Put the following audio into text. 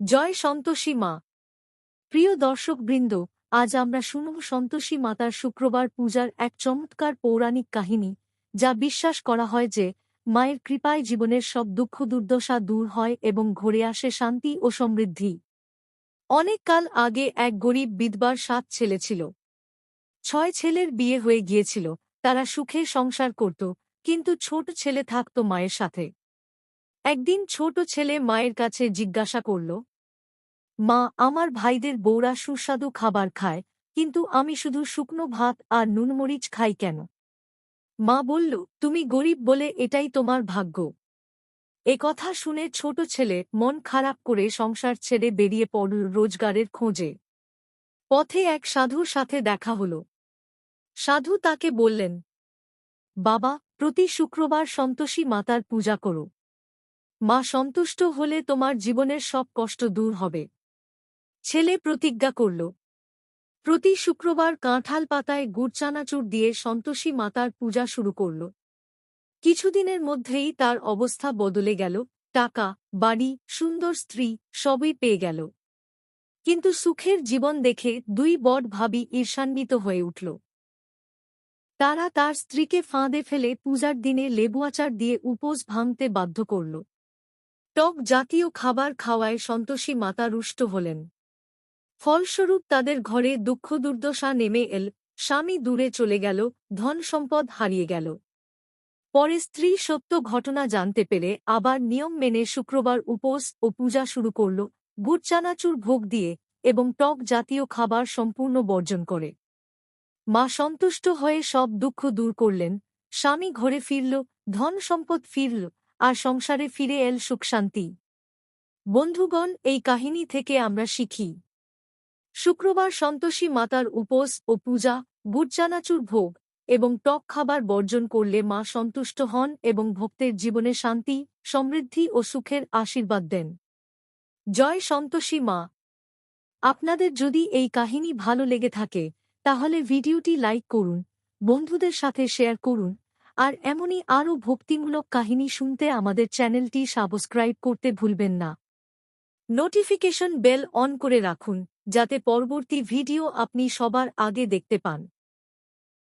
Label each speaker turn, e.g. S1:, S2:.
S1: জয় সন্তোষী মা। প্রিয় দর্শকবৃন্দ, আজ আমরা শুনব সন্তোষী মাতার শুক্রবার পূজার এক চমৎকার পৌরাণিক কাহিনী, যা বিশ্বাস করা হয় যে, মায়ের কৃপায় জীবনের সব দুঃখ দুর্দশা দূর হয় এবং ঘরে আসে শান্তি ও সমৃদ্ধি। অনেক কাল আগে এক গরিব বিধবার সাত ছেলে ছিল। ছয় ছেলের বিয়ে হয়ে গিয়েছিল, তারা সুখে সংসার করত, কিন্তু ছোট ছেলে থাকত মায়ের সাথে। একদিন ছোট ছেলে মায়ের কাছে জিজ্ঞাসা করল, মা, আমার ভাইদের বৌরা সুস্বাদু খাবার খায়, কিন্তু আমি শুধু শুকনো ভাত আর নুনমরিচ খাই কেন? মা বলল, তুমি গরিব বলে এটাই তোমার ভাগ্য। এ কথা শুনে ছোট ছেলে মন খারাপ করে সংসার ছেড়ে বেরিয়ে পড়ল রোজগারের খোঁজে। পথে এক সাধুর সাথে দেখা হল। সাধু তাকে বললেন, বাবা, প্রতি শুক্রবার সন্তোষী মাতার পূজা করো। মা সন্তুষ্ট হলে তোমার জীবনের সব কষ্ট দূর হবে। ছেলে প্রতিজ্ঞা করল। প্রতি শুক্রবার কাঁঠাল পাতায় গুড়চানাচুর দিয়ে সন্তোষী মাতার পূজা শুরু করল। কিছুদিনের মধ্যেই তার অবস্থা বদলে গেল, টাকা, বাড়ি, সুন্দর স্ত্রী, সবই পেয়ে গেল। কিন্তু সুখের জীবন দেখে দুই বট ভাবি ঈর্ষান্বিত হয়ে উঠল। তারা তার স্ত্রীকে ফাঁদে ফেলে পূজার দিনে লেবু আচার দিয়ে উপোস ভাঙতে বাধ্য করল। টক জাতীয় খাবার খাওয়ায় সন্তোষী মাতা রুষ্ট হলেন। ফলস্বরূপ তাদের ঘরে দুঃখ দুর্দশা নেমে এল, স্বামী দূরে চলে গেল, ধন সম্পদ হারিয়ে গেল। পরে স্ত্রী সত্য ঘটনা জানতে পেরে আবার নিয়ম মেনে শুক্রবার উপোস ও পূজা শুরু করল গুড়চানাচুর ভোগ দিয়ে এবং টক জাতীয় খাবার সম্পূর্ণ বর্জন করে। মা সন্তুষ্ট হয়ে সব দুঃখ দূর করলেন, স্বামী ঘরে ফিরল, ধন সম্পদ ফিরল আর সংসারে ফিরে এল সুখশান্তি বন্ধুগণ, এই কাহিনী থেকে আমরা শিখি। শুক্রবার সন্তোষী মাতার উপোস ও পূজা, গুড়চানাচুর ভোগ এবং টক খাবার বর্জন করলে মা সন্তুষ্ট হন এবং ভক্তের জীবনে শান্তি, সমৃদ্ধি ও সুখের আশীর্বাদ দেন। জয় সন্তোষী মা! আপনাদের যদি এই কাহিনী ভালো লেগে থাকে, তাহলে ভিডিওটি লাইক করুন, বন্ধুদের সাথে শেয়ার করুন আর এমনই আরও ভক্তিমূলক কাহিনী শুনতে আমাদের চ্যানেলটি সাবস্ক্রাইব করতে ভুলবেন না। নোটিফিকেশন বেল অন করে রাখুন, যাতে পরবর্তী ভিডিও আপনি সবার আগে দেখতে পান।